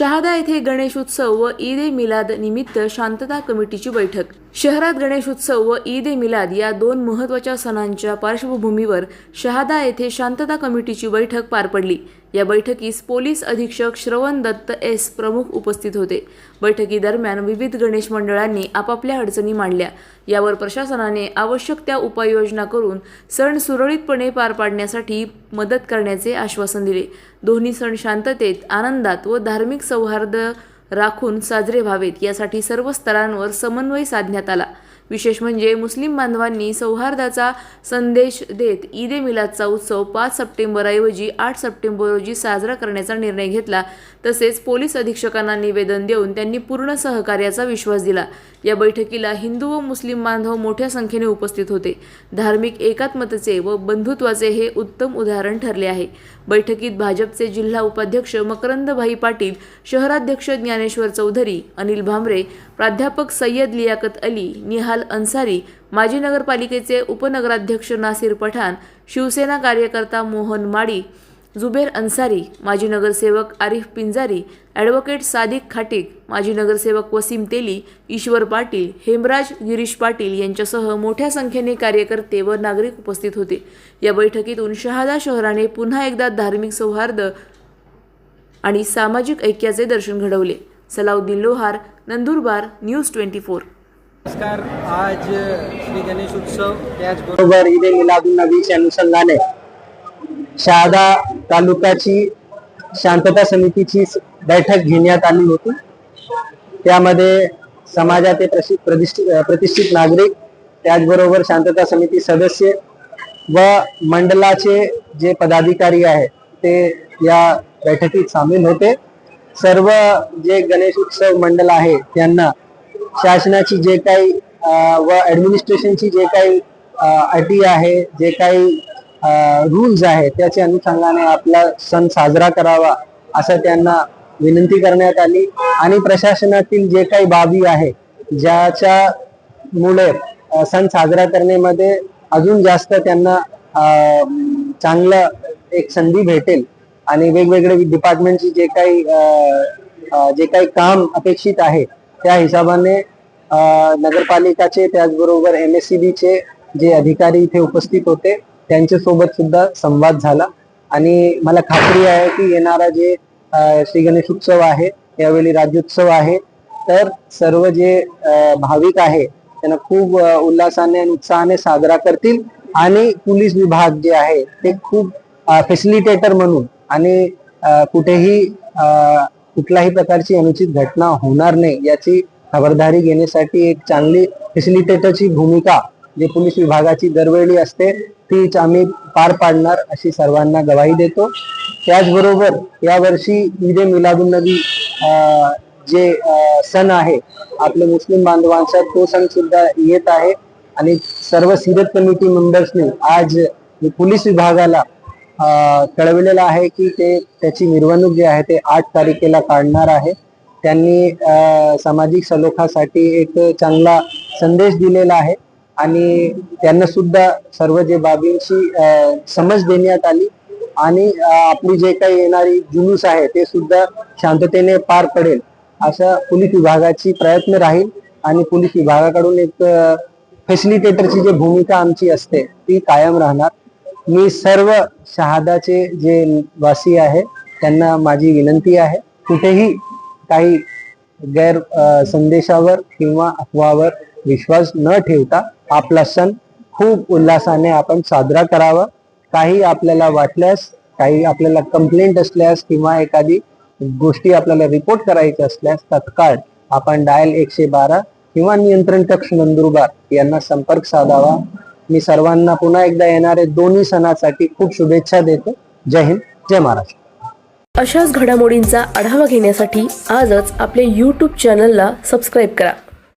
शहादा येथे गणेश उत्सव व ईद ए मिलाद निमित्त शांतता कमिटीची बैठक शहरात गणेशोत्सव व ईद ए मिलाद या दोन महत्त्वाच्या सणांच्या पार्श्वभूमीवर शहादा येथे शांतता कमिटीची बैठक पार पडली. या बैठकीस पोलीस अधीक्षक श्रवण दत्त एस प्रमुख उपस्थित होते. बैठकीदरम्यान विविध गणेश मंडळांनी आपापल्या अडचणी मांडल्या. यावर प्रशासनाने आवश्यक त्या उपाययोजना करून सण सुरळीतपणे पार पाडण्यासाठी मदत करण्याचे आश्वासन दिले. दोन्ही सण शांततेत आनंदात व धार्मिक सौहार्द राखून साजरे व्हावेत यासाठी सर्व स्तरांवर समन्वय साधण्यात आला. विशेष म्हणजे मुस्लिम बांधवांनी सौहार्दाचा संदेश देत ईद ए मिलादचा उत्सव पाच सप्टेंबरऐवजी आठ सप्टेंबर रोजी साजरा करण्याचा निर्णय घेतला. तसेच पोलीस अधीक्षकांना निवेदन देऊन त्यांनी पूर्ण सहकार्याचा विश्वास दिला. या बैठकीला हिंदू व मुस्लिम बांधव मोठ्या संख्येने उपस्थित होते. धार्मिक एकात्मतेचे व बंधुत्वाचे हे उत्तम उदाहरण ठरले आहे. बैठकीत भाजपचे जिल्हा उपाध्यक्ष मकरंदभाई पाटील शहराध्यक्ष ज्ञानेश्वर चौधरी अनिल भांबरे प्राध्यापक सय्यद लियाकत अली निहाल अन्सारी माजी नगरपालिकेचे उपनगराध्यक्ष नासिर पठाण शिवसेना कार्यकर्ता मोहन माडी जुबेर अन्सारी माजी नगरसेवक आरिफ पिंजारी ॲडव्होकेट सादिक खाटिक माजी नगरसेवक वसीम तेली ईश्वर पाटील हेमराज गिरीश पाटील यांच्यासह मोठ्या संख्येने कार्यकर्ते व नागरिक उपस्थित होते. या बैठकीतून शहादा शहराने पुन्हा एकदा धार्मिक सौहार्द आणि सामाजिक ऐक्याचे दर्शन घडवले. Salauddin Lohar Nandurbar news twenty four. नमस्कार. आज श्री गणेश उत्सव त्याचबरोबर बरोबर ईद ए मिलादुन नबीच्या अनुषंगाने शहादा तालुक्याची शांतता समितीची बैठक घेण्यात आली होती. त्यामध्ये समाजाचे प्रतिष्ठित प्रतिष्ठित नागरिक त्याचबरोबर शांतता समिती सदस्य व मंडलाचे जे पदाधिकारी आहेत ते या बैठकीत सामील होते. सर्व जे गणेश उत्सव मंडळ आहे त्यांना शासनाची जे काही व ऍडमिनिस्ट्रेशनची जे काही अटी आहे जे काही रूल्स आहे त्याच्या अनुषंगाने आपला सण साजरा करावा असं त्यांना विनंती करण्यात आली. आणि प्रशासनातील जे काही बाबी आहे ज्याच्या मुळे सण साजरा करण्यामध्ये अजून जास्त त्यांना चांगलं एक संधी भेटेल. आणि वेगवेगळे डिपार्टमेंटची जे काही जे काही काम अपेक्षित आहे त्या हिशोबाने नगरपालिकाचे त्याचबरोबर एम एस सी बीचे जे अधिकारी इथे उपस्थित होते त्यांच्यासोबत सुद्धा संवाद झाला. आणि मला खात्री आहे की येणारा जे श्री गणेश उत्सव आहे यावेळी राज्योत्सव आहे तर सर्व जे भाविक आहे त्यांना खूप उल्हासाने आणि उत्साहाने साजरा करतील. आणि पोलीस विभाग जे आहे ते खूप फॅसिलिटेटर म्हणून आणि कुठेही कुठल्याही प्रकारची अनुचित घटना होणार नाही याची खबरदारी घेण्यासाठी एक चांगली फॅसिलिटेटरची भूमिका जे पोलीस विभागाची दरवेळी असते तीच आम्ही पार पाडणार अशी सर्वांना गवाही देतो. त्याचबरोबर यावर्षी ईद ए मिलादुन नबी जे सण आहे आपले मुस्लिम बांधवांचा तो सण सुद्धा येत आहे. आणि सर्व सिरत कमिटी मेंबर्सने आज पोलीस विभागाला कळविलेलं आहे की ते त्याची मिरवणूक जी आहे ते आठ तारखेला काढणार आहे. त्यांनी सामाजिक सलोखासाठी एक चांगला संदेश दिलेला आहे. आणि त्यांना सुद्धा सर्व जे बाबींची समज देण्यात आली. आणि आपली जे काही येणारी जुलूस आहे ते सुद्धा शांततेने पार पडेल अशा पोलीस विभागाची प्रयत्न राहील. आणि पोलीस विभागाकडून एक फॅसिलिटेटरची जी भूमिका आमची असते ती कायम राहणार. मी सर्व शहादाचे जे वासी आहे त्यांना माझी विनंती आहे कुठेही काही गैर संदेशावर किंवा अफवावर विश्वास न ठेवता आपला सण खूप उल्हासाने आपण साजरा करावा. काही आपल्याला वाटल्यास काही आपल्याला कंप्लेंट असल्यास किंवा एखादी गोष्टी आपल्याला रिपोर्ट करायच्या असल्यास तत्काळ आपण डायल एकशे बारा किंवा नियंत्रण कक्ष नंदुरबार यांना संपर्क साधावा. मी सर्वांना पुन्हा एकदा येणारे दोन्ही सणासाठी खूप शुभेच्छा देतो. जय हिंद जय महाराष्ट्र. अशाच घडामोडींचा आढावा घेण्यासाठी आजच आपले यूट्यूब चॅनलला सबस्क्राईब करा.